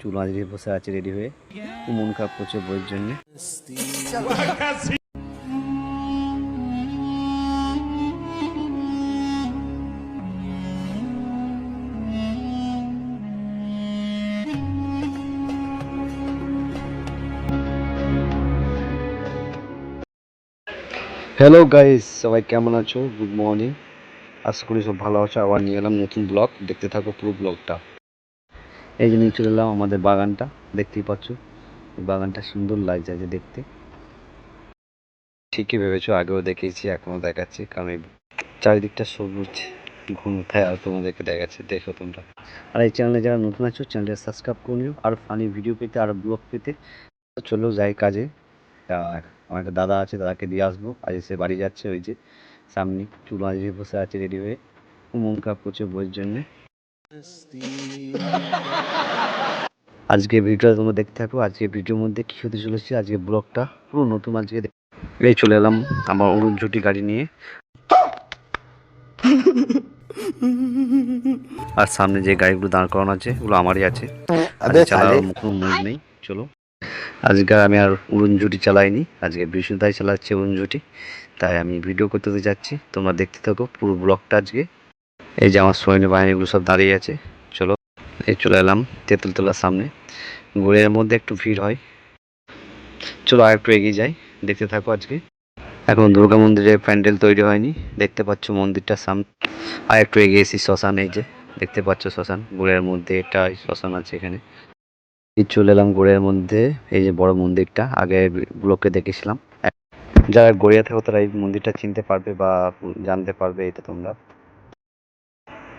চুল আজকে বসে আছে রেডি হয়ে। খুব মন খারাপ করছে বইয়ের জন্য। হ্যালো গাইস সবাই কেমন আছো? গুড মর্নিং আশা করি সব ভালো আছো। আবার নিয়ে এলাম নতুন ব্লগ। দেখতে থাকো পুরো ব্লগটা। এই যে নিয়ে চলে এলাম আমাদের বাগানটা, দেখতেই পাচ্ছ। বাগানটা সুন্দর লাগছে যে দেখতে। ঠিকই ভেবেছো, আগেও দেখেছি এখনও দেখাচ্ছি। কারণ এই চারিদিকটা সবুজ ঘুমটায় আর তোমাদেরকে দেখাচ্ছে। দেখো তোমরা। আর এই চ্যানেলে যারা নতুন আছো চ্যানেলটা সাবস্ক্রাইব করে নিও। আর ফানি ভিডিও পেতে, আর ব্লগ পেতে চলো যাই কাজে। আমার একটা দাদা আছে, দাদাকে দিয়ে আসব। আজ সে বাড়ি যাচ্ছে ওই যে, সামনে চুল আজকে বসে আছে রেডি হয়ে। মন খারাপ করছে বইয়ের জন্যে। আজকে ভিডিওটা তোমরা দেখতে থাকো। আজকে ভিডিওর মধ্যে কী হতে চলেছে? আজকে ব্লগটা পুরো নতুন আজকে এই চলে এলাম আমার অরুণ ঝুটি গাড়ি নিয়ে। আর সামনে যে গাড়িগুলো দাঁড় করানো আছে ওগুলো আমারই আছে। কোনো মুড নেই চলো। আজকে আমি আর উড়ন ঝুটি চালাইনি আজকে বিষ্ণুদাই চালাচ্ছে উড়ন ঝুটি তাই আমি ভিডিও করতে যাচ্ছি তোমরা দেখতে থাকো পুরো ব্লগটা আজকে। এই যে আমার সৈন্য বাহিনীগুলো সব দাঁড়িয়ে আছে, চলো। এই চলে এলাম তেঁতুলতলার সামনে। গোড়ের মধ্যে একটু ভিড় হয়। চলো আর একটু এগিয়ে যাই, দেখতে থাকো আজকে। এখন দুর্গা মন্দিরে প্যান্ডেল তৈরি হয়নি, দেখতে পাচ্ছ মন্দিরটার সামনে। আর একটু এগিয়ে এসি শ্মশান, এই যে দেখতে পাচ্ছ শ্মশান। গোড়ের মধ্যে এটা শ্মশান আছে এখানে। চলে এলাম গোড়ের মধ্যে, এই যে বড় মন্দিরটা, আগে ব্লকে দেখেছিলাম। যারা গড়িয়া থাকো তারা এই মন্দিরটা চিনতে পারবে বা জানতে পারবে এটা তোমরা।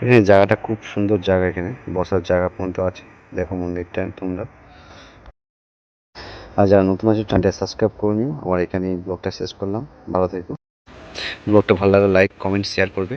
এখানে জায়গাটা খুব সুন্দর জায়গা এখানে। বসার জায়গা পর্যন্ত আছে। দেখো মন্দিরটা তোমরা। আর যারা নতুন আছে চ্যানেলটা সাবস্ক্রাইব করে নিও। আবার এখানে ব্লগটা শেষ করলাম। ভালো থেকো। ব্লগটা ভালো লাগলে লাইক কমেন্ট শেয়ার করবে।